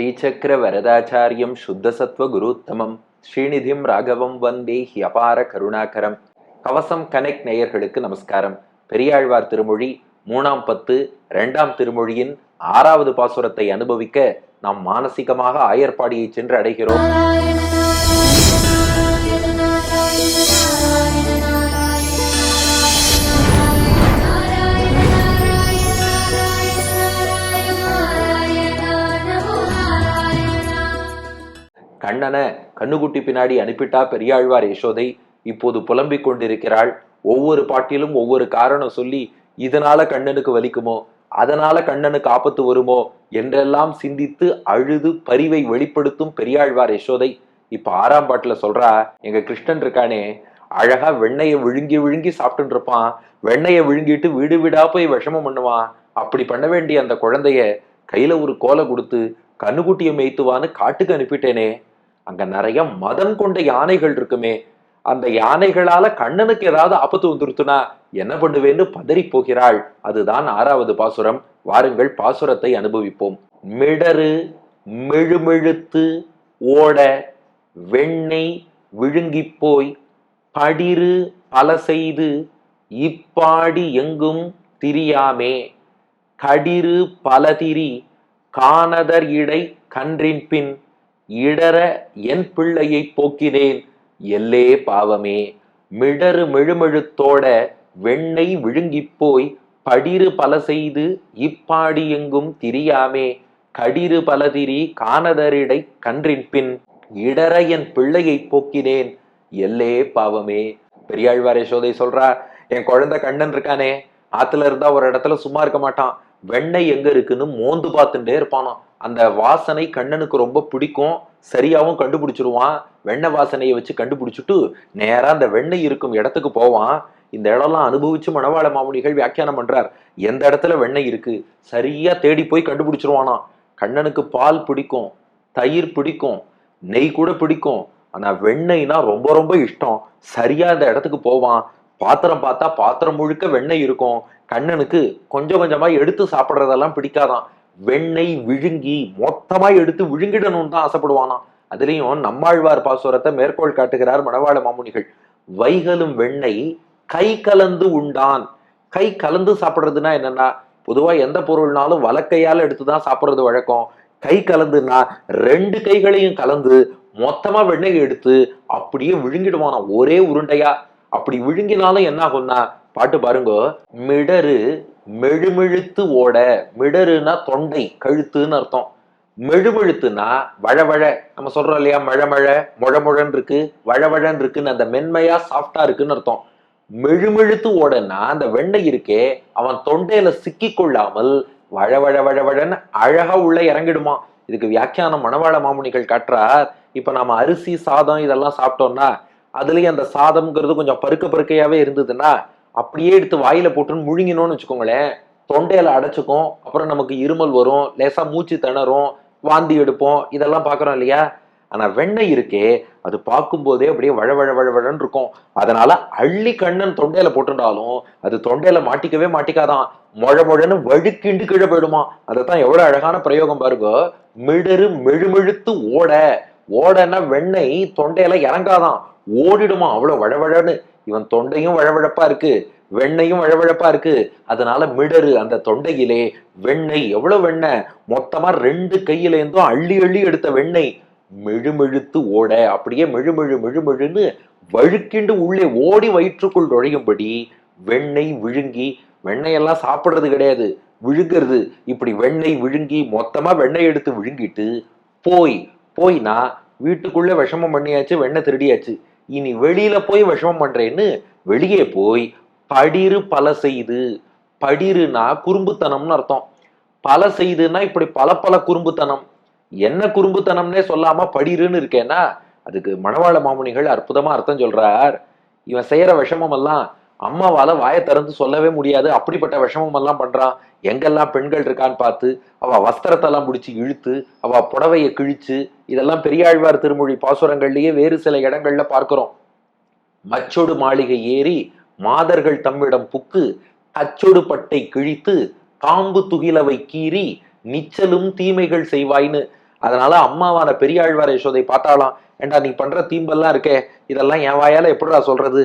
ஸ்ரீசக்கர வரதாச்சாரியம் சுத்தசத்வ குருத்தமம் ஸ்ரீநிதிம் ராகவம் வந்தே ஹியபார கருணாகரம். கவசம் கனெக்ட் நேயர்களுக்கு நமஸ்காரம். பெரியாழ்வார் திருமொழி மூணாம் பத்து இரண்டாம் திருமொழியின் ஆறாவது பாசுரத்தை அனுபவிக்க நாம் மானசீகமாக ஆயர்பாடியை சென்று அடைகிறோம். கண்ணனை கண்ணுக்குட்டி பின்னாடி அனுப்பிட்டா பெரியாழ்வார் யசோதை. இப்போது புலம்பிக் கொண்டிருக்கிறாள். ஒவ்வொரு பாட்டிலும் ஒவ்வொரு காரணம் சொல்லி இதனால கண்ணனுக்கு வலிக்குமோ? அதனால கண்ணனுக்கு ஆபத்து வருமோ? என்றெல்லாம் சிந்தித்து அழுது பரிவை வெளிப்படுத்தும் பெரியாழ்வார் யசோதை. இப்ப ஆறாம் பாட்டுல சொல்றா எங்க கிருஷ்ணன் இருக்கானே அழகா வெண்ணையை விழுங்கி விழுங்கி சாப்பிட்டு இருப்பான். வெண்ணையை விழுங்கிட்டு வீடு வீடா போய் விஷமம் பண்ணுவான். அப்படி பண்ண வேண்டிய அந்த குழந்தைய கையில ஒரு கோலை கொடுத்து கண்ணுக்குட்டியை மேய்த்துவான்னு காட்டுக்கு அனுப்பிட்டேனே. அங்க நிறைய மதம் கொண்ட யானைகள் இருக்குமே. அந்த யானைகளால கண்ணனுக்கு ஏதாவது ஆபத்து வந்துருத்துனா என்ன பண்ணுவேன்னு பதறி போகிறாள். அதுதான் ஆறாவது பாசுரம். வாருங்கள் பாசுரத்தை அனுபவிப்போம். மிடரு மெழுமெழுத்து ஓட வெண்ணெய் விழுங்கிப் போய் படிறு பல செய்து இப்பாடி எங்கும் திரியாமே. கடிறு பலதிரி காணதர் இடை கன்றின் பின் இடர என் பிள்ளையை போக்கினேன். எல்லே பாவமே மிடறு மெழுமெழுத்தோட வெண்ணெய் விழுங்கிப் போய் படிறு பல செய்து இப்பாடி எங்கும் திரியாமே. கடிறு பலதிரி காணதரிடை கன்றின் பின் இடர என் பிள்ளையை போக்கினேன். எல்லே பாவமே பெரியாழ்வார் யசோதை சொல்றா என் குழந்தை கண்ணன் இருக்கானே ஆத்துல இருந்தா ஒரு இடத்துல சும்மா இருக்க மாட்டான். வெண்ணெய் எங்க இருக்குன்னு மோந்து பார்த்துட்டே இருப்பானான் அந்த வாசனை கண்ணனுக்கு ரொம்ப பிடிக்கும். சரியாகவும் கண்டுபிடிச்சிருவான். வெண்ணெய் வாசனையை வச்சு கண்டுபிடிச்சிட்டு நேராக அந்த வெண்ணெய் இருக்கும் இடத்துக்கு போவான். இந்த இடம்லாம் அனுபவிச்சு மணவாள மாமுனிகள் வியாக்கியானம் பண்றார். எந்த இடத்துல வெண்ணெய் இருக்கு? சரியா தேடி போய் கண்டுபிடிச்சிருவானா? கண்ணனுக்கு பால் பிடிக்கும் தயிர் பிடிக்கும் நெய் கூட பிடிக்கும். ஆனா வெண்ணெய்னா ரொம்ப ரொம்ப இஷ்டம். சரியா அந்த இடத்துக்கு போவான். பாத்திரம் பார்த்தா பாத்திரம் முழுக்க வெண்ணெய் இருக்கும். கண்ணனுக்கு கொஞ்சம் கொஞ்சமா எடுத்து சாப்பிட்றதெல்லாம் பிடிக்காதான். வெண்ணெய் விழுங்கி மொத்தமா எடுத்து விழுங்கிடணும்னு தான் ஆசைப்படுவானாம் அதுலேயும் நம்மாழ்வார் பாசுரத்தை மேற்கோள் காட்டுகிறார் மணவாள மாமுனிகள். வைகலும் வெண்ணெய் கை கலந்து உண்டான். கை கலந்து சாப்பிட்றதுனா என்னன்னா பொதுவா எந்த பொருள்னாலும் வலக்கையால எடுத்து தான் சாப்பிட்றது வழக்கம். கை கலந்துன்னா ரெண்டு கைகளையும் கலந்து மொத்தமா வெண்ணெய் எடுத்து அப்படியே விழுங்கிடுவானா? ஒரே உருண்டையா? அப்படி விழுங்கினாலும் என்ன ஆகும்னா பாட்டு பாருங்க. மிடரு மெழுமிழுத்து ஓட மிடருனா தொண்டை கழுத்துன்னு அர்த்தம். மெழுமெழுத்துனா வழவழ நம்ம சொல்றோம் இல்லையா மழை மழை முழ முழன்னு இருக்கு வழவழன்னு இருக்குன்னு அந்த மென்மையா சாஃப்டா இருக்குன்னு அர்த்தம். மெழுமெழுத்து ஓடனா அந்த வெண்ணெய் இருக்கே அவன் தொண்டையில சிக்கி கொள்ளாமல் வழவழ வழவழன்னு அழகா உள்ள இறங்கிடுமா. இதுக்கு வியாக்கியானம் மணவாள மாமுனிகள் காட்டுறார். இப்ப நாம அரிசி சாதம் இதெல்லாம் சாப்பிட்டோம்னா அதுலயும் அந்த சாதம்ங்கிறது கொஞ்சம் பருக்க பருக்கையாவே இருந்ததுன்னா அப்படியே எடுத்து வாயில போட்டுன்னு முழுங்கினோம்னு வச்சுக்கோங்களேன். தொண்டையில அடைச்சுக்கும் அப்புறம் நமக்கு இருமல் வரும் லேசா மூச்சு திணறும் வாந்தி எடுப்போம் இதெல்லாம் பாக்குறோம் இல்லையா? ஆனா வெண்ணெய் இருக்கே அது பார்க்கும்போதே அப்படியே வழ வழ வழவழன்னு இருக்கும். அதனால அள்ளி கண்ணன் தொண்டையில போட்டுட்டாலும் அது தொண்டையில மாட்டிக்கவே மாட்டிக்காதான். மொழ மொழன்னு வழுக்கிண்டு கீழே போயிடுமா? அதைத்தான் எவ்வளவு அழகான பிரயோகம் பாருங்க. மிடரு மெழுமெழுத்து ஓட. ஓடன்னா வெண்ணெய் தொண்டையில இறங்காதான். ஓடிடுமா? அவ்வளவு வழவழன்னு இவன் தொண்டையும் வழவழப்பா இருக்கு வெண்ணையும் வழவழப்பா இருக்கு. அதனால மிடரு அந்த தொண்டையிலே வெண்ணெய் எவ்வளவு வெண்ணெய்? மொத்தமா ரெண்டு கையில இருந்தும் அள்ளி அள்ளி எடுத்த வெண்ணெய். மெழுமெழுத்து ஓட அப்படியே மெழுமெழு மெழுமெழுன்னு வழுக்கிண்டு உள்ளே ஓடி வயிற்றுக்குள் நுழையும்படி வெண்ணெய் விழுங்கி வெண்ணெயெல்லாம் சாப்பிடுறது கிடையாது விழுங்கிறது இப்படி வெண்ணெய் விழுங்கி மொத்தமா வெண்ணெய் எடுத்து விழுங்கிட்டு போய் போய்னா வீட்டுக்குள்ளே விஷமம் பண்ணியாச்சு வெண்ணெய் திருடியாச்சு. இனி வெளியில போய் விஷமம் பண்றேன்னு வெளியே போய் படிறு பல செய்து படிறுனா குறும்புத்தனம்னு அர்த்தம். பல செய்துன்னா இப்படி பல பல குறும்புத்தனம். என்ன குறும்புத்தனம்னே சொல்லாம படிருன்னு இருக்கேன்னா அதுக்கு மணவாள மாமுனிகள் அற்புதமா அர்த்தம் சொல்றார். இவன் செய்யற விஷமம் எல்லாம் அம்மாவால வாயை திறந்து சொல்லவே முடியாது. அப்படிப்பட்ட விஷமம் எல்லாம் பண்றான் எங்கெல்லாம் பெண்கள் இருக்கான்னு பார்த்து அவ வஸ்திரத்தெல்லாம் முடிச்சு இழுத்து அவ புடவையை கிழிச்சு இதெல்லாம் பெரியாழ்வார் திருமொழி பாசுரங்கள்லயே வேறு சில இடங்கள்ல பார்க்கிறோம். மச்சொடு மாளிகை ஏறி மாதர்கள் தம்மிடம் புக்கு அச்சொடு பட்டை கிழித்து காம்பு துகிலவை கீறி நிச்சலும் தீமைகள் செய்வாய்ன்னு. அதனால அம்மாவான பெரியாழ்வார் யசோதை பார்த்தாலாம் ஏண்டா நீ பண்ற தீம்பெல்லாம் இருக்கே. இதெல்லாம் என் வாயால எப்படிடா சொல்றது?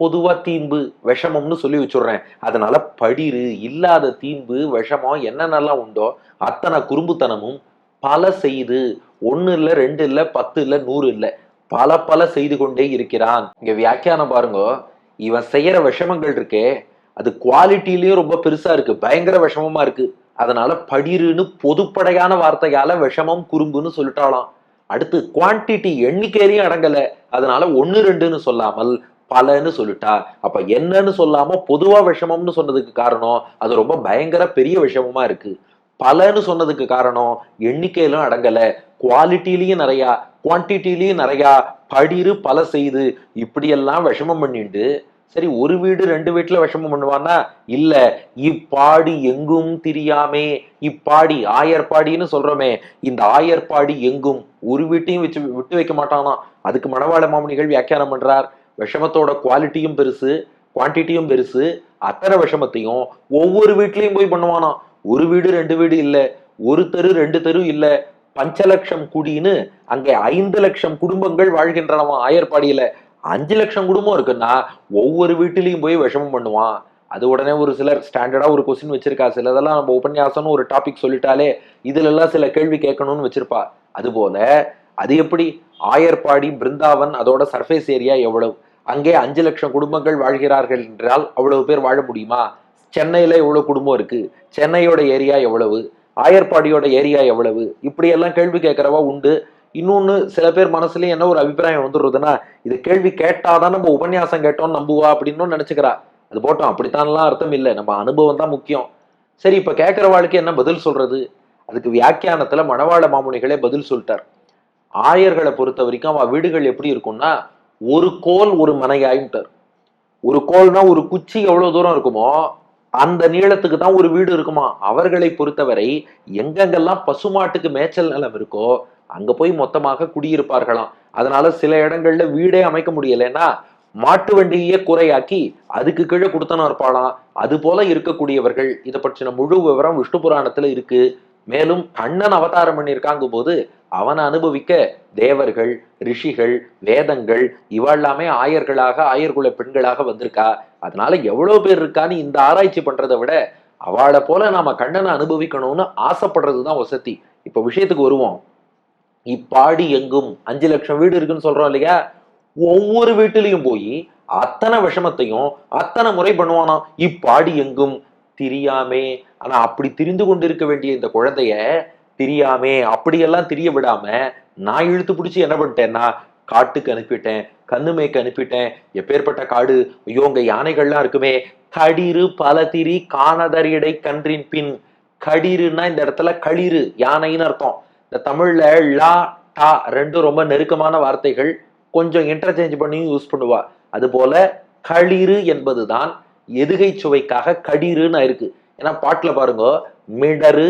பொதுவா தீம்பு விஷமம்னு சொல்லி வச்சுடுறேன். அதனால படிரு இல்லாத தீம்பு விஷமம் என்னென்னலாம் உண்டோ அத்தனை குறும்புத்தனமும் பல செய்து ஒன்று இல்லை ரெண்டு இல்லை பத்து இல்லை நூறு இல்லை பல பல செய்து கொண்டே இருக்கிறான். இங்க வியாக்கியானம் பாருங்க இவன் செய்யற விஷமங்கள் இருக்கே அது குவாலிட்டிலையும் ரொம்ப பெருசா இருக்கு பயங்கர விஷமமா இருக்கு. அதனால படிருன்னு பொதுப்படையான வார்த்தையால விஷமம் குறும்புன்னு சொல்லிட்டாலாம் அடுத்து குவான்டிட்டி எண்ணிக்கையிலையும் அடங்கலை அதனால ஒன்று ரெண்டுன்னு சொல்லாமல் பலன்னு சொல்லிட்டா. அப்ப என்னன்னு சொல்லாம பொதுவா விஷமம்னு சொன்னதுக்கு காரணம் அது ரொம்ப பயங்கர பெரிய விஷமமா இருக்கு. பலன்னு சொன்னதுக்கு காரணம் எண்ணிக்கையிலும் அடங்கல. குவாலிட்டிலையும் நிறையா குவான்டிட்டிலையும் நிறையா படிரு பல செய்து இப்படியெல்லாம் விஷமம் பண்ணிட்டு சரி ஒரு வீடு ரெண்டு வீட்டுல விஷமம் பண்ணுவான்னா இல்ல இப்பாடி எங்கும் திரியாமே இப்பாடி ஆயர்பாடின்னு சொல்றோமே இந்த ஆயர்பாடி எங்கும் ஒரு வீட்டையும் வச்சு விட்டு வைக்க மாட்டானா அதுக்கு மணவாள மாமனிகள் வியாக்கியானம் பண்றார். விஷமத்தோட குவாலிட்டியும் பெருசு குவான்டிட்டியும் பெருசு அத்தனை விஷமத்தையும் ஒவ்வொரு வீட்லேயும் போய் பண்ணுவானாம். ஒரு வீடு ரெண்டு வீடு இல்லை ஒரு தெரு ரெண்டு தெரு இல்ல பஞ்சலட்சம் குடின்னு அங்கே ஐந்து லட்சம் குடும்பங்கள் வாழ்கின்றனவா ஆயர்பாடியில். அஞ்சு லட்சம் குடும்பம் இருக்குன்னா ஒவ்வொரு வீட்டிலையும் போய் விஷமம் பண்ணுவான். அது உடனே ஒரு சிலர் ஸ்டாண்டர்டாக ஒரு கொஸ்டின் வச்சிருக்கா. சிலதெல்லாம் நம்ம உபன்யாசம்னு ஒரு டாபிக் சொல்லிட்டாலே இதுலெல்லாம் சில கேள்வி கேட்கணும்னு வச்சிருப்பா. அதுபோல அது எப்படி? ஆயர்பாடி பிருந்தாவன் அதோட சர்ஃபேஸ் ஏரியா எவ்வளவு? அங்கே அஞ்சு லட்சம் குடும்பங்கள் வாழ்கிறார்கள் என்றால் அவ்வளவு பேர் வாழ முடியுமா? சென்னையில் எவ்வளோ குடும்பம் இருக்குது சென்னையோட ஏரியா எவ்வளவு? ஆயர்பாடியோட ஏரியா எவ்வளவு? இப்படியெல்லாம் கேள்வி கேட்குறவா உண்டு. இன்னொன்று சில பேர் மனசுலேயும் என்ன ஒரு அபிப்பிராயம் வந்துடுறதுன்னா இது கேள்வி கேட்டாதான் நம்ம உபன்யாசம் கேட்டோம் நம்புவா அப்படின்னு நினச்சிக்கிறா. அது போட்டோம். அப்படித்தான்லாம் அர்த்தம் இல்லை. நம்ம அனுபவம் தான் முக்கியம். சரி இப்போ கேட்குற வாழ்க்கை என்ன பதில் சொல்கிறது அதுக்கு வியாக்கியானத்தில் மணவாள மாமுனிகளே பதில் சொல்லிட்டார். ஆயர்களை பொறுத்த வரைக்கும் அவள் வீடுகள் எப்படி இருக்கும்னா ஒரு கோல் ஒரு மனையாயிட்டார். ஒரு கோல்னா ஒரு குச்சி எவ்வளவு தூரம் இருக்குமோ அந்த நீளத்துக்கு தான் ஒரு வீடு இருக்குமா? அவர்களை பொறுத்தவரை எங்கெங்கெல்லாம் பசுமாட்டுக்கு மேய்ச்சல் நிலம் இருக்கோ அங்க போய் மொத்தமாக குடியிருப்பார்களாம். அதனால சில இடங்கள்ல வீடே அமைக்க முடியலைன்னா மாட்டு வண்டியே குறையாக்கி அதுக்கு கீழே கொடுத்தனும் இருப்பாளாம். அது போல இருக்கக்கூடியவர்கள் இதை பற்றின முழு விவரம் விஷ்ணு புராணத்துல இருக்கு. மேலும் கண்ணன் அவதாரம் பண்ணியிருக்காங்க போது அவனை அனுபவிக்க தேவர்கள் ரிஷிகள் வேதங்கள் இவெல்லாமே ஆயர்களாக ஆயர்குல பெண்களாக வந்திருக்கா? அதனால எவ்வளவு பேர் இருக்கான்னு இந்த ஆராய்ச்சி பண்றதை விட அவளை போல நாம கண்ணனை அனுபவிக்கணும்னு ஆசைப்படுறதுதான் வசதி. இப்ப விஷயத்துக்கு வருவோம். இப்பாடி எங்கும் அஞ்சு லட்சம் வீடு இருக்குன்னு சொல்றோம் இல்லையா? ஒவ்வொரு வீட்டிலையும் போய் அத்தனை விஷமத்தையும் அத்தனை முறை பண்ணுவானாம். இப்பாடி எங்கும் திரியாமே. ஆனா அப்படி திரிந்து கொண்டிருக்க வேண்டிய இந்த குழந்தைய திரியாமே அப்படியெல்லாம் திரிய விடாம நான் இழுத்து பிடிச்சி என்ன பண்ணிட்டேன்னா காட்டுக்கு அனுப்பிட்டேன் கண்ணுமேக்கு அனுப்பிட்டேன் எப்பேற்பட்ட காடு? ஐயோ உங்க யானைகள்லாம் இருக்குமே. கடிரு பல திரி காணதறியடை கன்றின் பின். கடிருன்னா இந்த இடத்துல களிறு யானைன்னு அர்த்தம். இந்த தமிழ்ல லா டா ரெண்டும் ரொம்ப நெருக்கமான வார்த்தைகள். கொஞ்சம் இன்டர்சேஞ்ச் பண்ணியும் யூஸ் பண்ணுவா. அது போல களிறு என்பதுதான் எதுகை சுவைக்காக கடிருன்னு இருக்கு ஏன்னா பாட்டுல பாருங்க மிடரு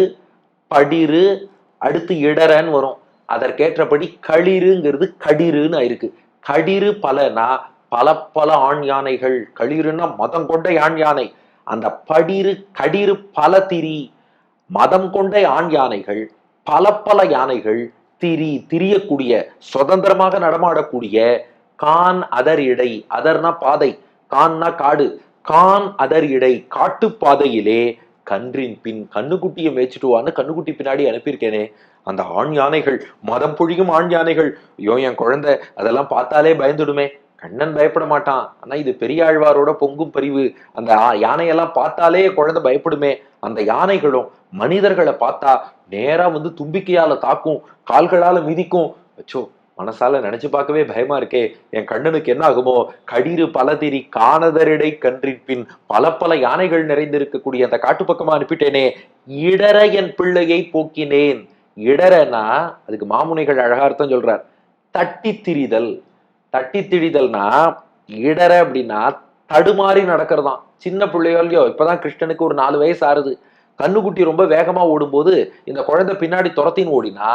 படிரு அடுத்து இடரன்னு வரும். அதற்கேற்றபடி களிறுங்கிறது கடிருன்னு ஆயிருக்கு. கடிரு பலனா பல பல ஆண் யானைகள். களிறுன்னா மதம் கொண்ட ஆண் யானை. அந்த படிரு கடிரு பல திரி. மதம் கொண்ட ஆண் யானைகள் பல பல யானைகள் திரி திரியக்கூடிய சுதந்திரமாக நடமாடக்கூடிய கான் அதர் இடை. அதர்னா பாதை. கான்னா காடு. கான் அதர் இடை. காட்டுப்பாதையிலே கன்றின் பின் கண்ணுக்குட்டியை மேய்ச்சிட்டு வான்னு கண்ணுக்குட்டி பின்னாடி அனுப்பியிருக்கேனே. அந்த ஆண் யானைகள் மதம் பொழியும் ஆண் யானைகள் ஐயோ என் குழந்தை அதெல்லாம் பார்த்தாலே பயந்துடுமே. கண்ணன் பயப்பட மாட்டான். ஆனா இது பெரியாழ்வாரோட பொங்கும் பரிவு. அந்த ஆ- யானையெல்லாம் பார்த்தாலே குழந்தை பயப்படுமே. அந்த யானைகளும் மனிதர்களை பார்த்தா நேரா வந்து தும்பிக்கையால தாக்கும் கால்களால மிதிக்கும். அச்சோ மனசால நினைச்சு பார்க்கவே பயமா இருக்கே. என் கண்ணனுக்கு என்ன ஆகுமோ? கடிரு பலதிரி காணதரிடை கன்றின் பின் பல பல யானைகள் நிறைந்திருக்கக்கூடிய அந்த காட்டு பக்கமா அனுப்பிட்டேனே. இடர என் பிள்ளையை போக்கினேன். இடரனா அதுக்கு மாமுனிகள் அழகா அர்த்தம் சொல்றார். தட்டி திரிதல் தட்டி திரிதல்னா இடர அப்படின்னா தடுமாறி நடக்கிறதாம் சின்ன பிள்ளையோ இல்லையோ இப்பதான் கிருஷ்ணனுக்கு ஒரு நாலு வயசு ஆறுது. கண்ணுக்குட்டி ரொம்ப வேகமா ஓடும்போது இந்த குழந்தை பின்னாடி துரத்தின்னு ஓடினா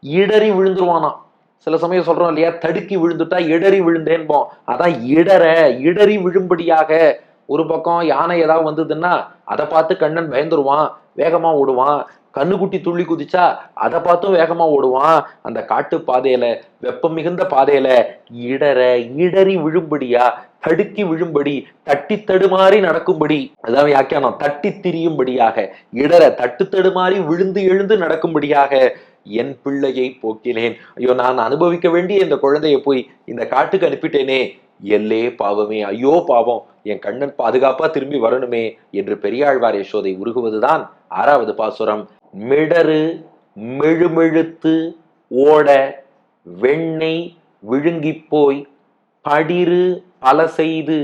இடறி விழுந்துருவானாம். சில சமயம் சொல்றோம் இல்லையா தடுக்கி விழுந்துட்டா இடறி விழுந்தேன்போம் அதான் இடற இடறி விழும்படியாக ஒரு பக்கம் யானை ஏதாவது வந்ததுன்னா அதை பார்த்து கண்ணன் பயந்துருவான் வேகமா ஓடுவான். கண்ணுக்குட்டி துள்ளி குதிச்சா அதை பார்த்தும் வேகமா ஓடுவான். அந்த காட்டு பாதையில வெப்பம் மிகுந்த பாதையில இடற இடறி விழும்படியா தடுக்கி விழும்படி தட்டி தடுமாறி நடக்கும்படி அதான் வியாக்கியானம் தட்டி திரியும்படியாக இடற தட்டு தடுமாறி விழுந்து எழுந்து நடக்கும்படியாக என் பிள்ளையை போக்கினேன். ஐயோ நான் அனுபவிக்க வேண்டிய இந்த குழந்தையை போய் இந்த காட்டுக்கு அனுப்பிட்டேனே. எல்லே பாவமே ஐயோ பாவம் என் கண்ணன் பாதுகாப்பா திரும்பி வரணுமே என்று பெரியாழ்வார் யசோதை உருகுவதுதான் ஆறாவது பாசுரம். மிடரு மெழுமெழுத்து ஓட வெண்ணெய் விழுங்கிப் போய் படிரு பல செய்து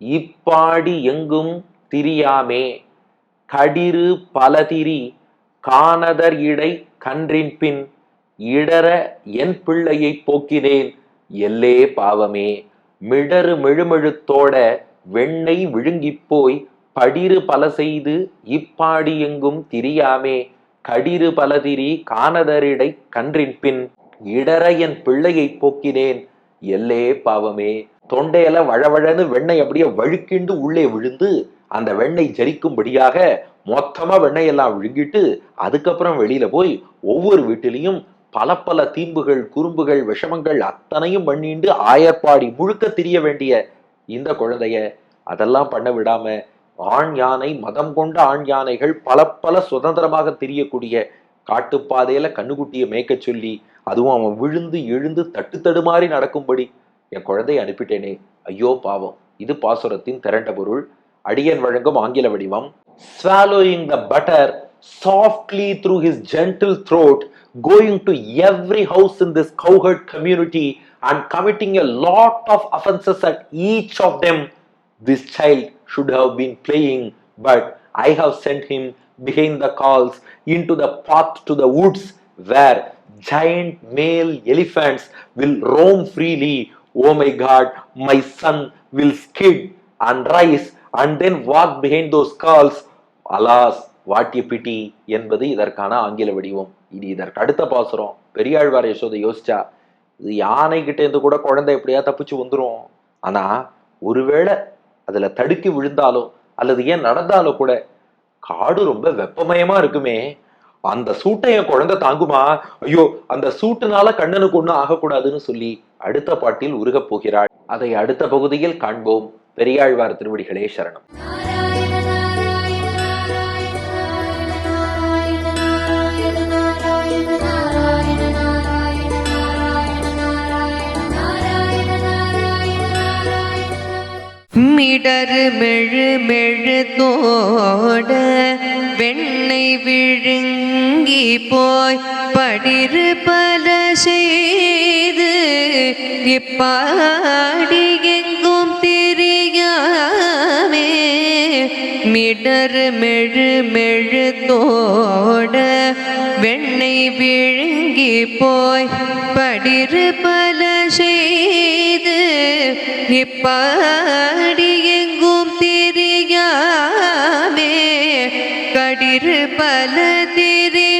இப்பாடி எங்கும் திரியாமே. கடிரு பலதிரி காணதர் இடை கன்றின் பின் இடர என் பிள்ளையை போக்கினேன். எல்லே பாவமே மிடறு மெழுமெழுத்தோட வெண்ணெய் விழுங்கிப் போய் படிரு பல செய்து இப்பாடி எங்கும் திரியாமே. கடிரு பலதிரி காணதரிடை கன்றின் பின் இடர என் பிள்ளையை போக்கினேன். எல்லே பாவமே தொண்டையில வழவழன்னு வெண்ணெய் அப்படியே வழுக்கிண்டு உள்ளே விழுந்து அந்த வெண்ணெய் ஜரிக்கும்படியாக மொத்தமா வெண்ணெய் எல்லாம் விழுங்கிட்டு அதுக்கப்புறம் வெளியில போய் ஒவ்வொரு வீட்டிலையும் பல பல தீம்புகள் குறும்புகள் விஷமங்கள் அத்தனையும் பண்ணிண்டு ஆயர்பாடி முழுக்க திரிய வேண்டிய இந்த குழந்தைய அதெல்லாம் பண்ண விடாம ஆண் யானை மதம் கொண்ட ஆண் யானைகள் பல பல சுதந்திரமாக திரியக்கூடிய காட்டுப்பாதையில கண்ணுக்குட்டியை மேய்க்க சொல்லி அதுவும் அவன் விழுந்து எழுந்து தட்டு தடுமாறி நடக்கும்படி என் குழந்தையை அனுப்பிட்டேனே. ஐயோ பாவம். இது பாசுரத்தின் திரண்ட பொருள். அடியன் வழங்கும் ஆங்கில வடிவம். Swallowing the butter softly through his gentle throat going to every house in this cowherd community and committing a lot of offenses at each of them. This child should have been playing but i have sent him behind the calls into the path to the woods where giant male elephants will roam freely. Oh my god my son will skid and rise and then walk behind those calls alas what a pity என்பது இதற்கான ஆங்கில வடிவம். இது இதற்கு அடுத்த பாசுரம். பெரியாழ்வார் யசோதை யோசிச்சா இது யானைகிட்ட இருந்து கூட குழந்தை எப்படியா தப்பிச்சு வந்துரும்? ஆனா ஒருவேளை அதுல தடுக்கி விழுந்தாலோ அல்லது ஏன் நடந்தாலோ கூட காடு ரொம்ப வெப்பமயமா இருக்குமே. அந்த சூட்டை என் குழந்தை தாங்குமா? ஐயோ அந்த சூட்டுனால கண்ணனுக்கு ஒண்ணும் ஆகக்கூடாதுன்னு சொல்லி அடுத்த பாட்டில் உருகப் போகிறாள். அதை அடுத்த பகுதியில் காண்போம். பெரியாழ்வார் திருவடிகளே சரணம். மிடரு மெழு மெழுதோட வெண்ணை விழுங்கி போய் படிரு பல செய்து இப்பாடி மிடரு மெழு மெழு தோட வெண்ணெய் விழுங்கி போய் படிறு பல செய்து இப்பாடி எங்கும் தெரியாமே. கடிறு பல திரி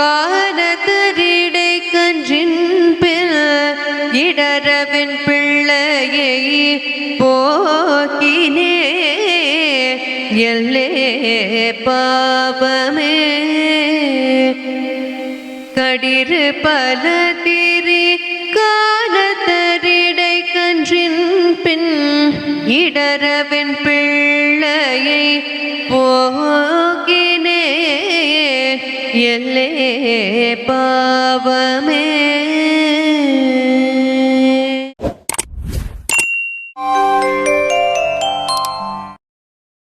காலத்தரிடை கன்றின் பில் இடரவின் பிள்ளையை போக்கினே. எல்லை பாபமே கடிரு பல திரி காலத்தரிடை கன்றின் பின் இடரவின் பிள்ளையை போகினே. எல்லே பாவமே.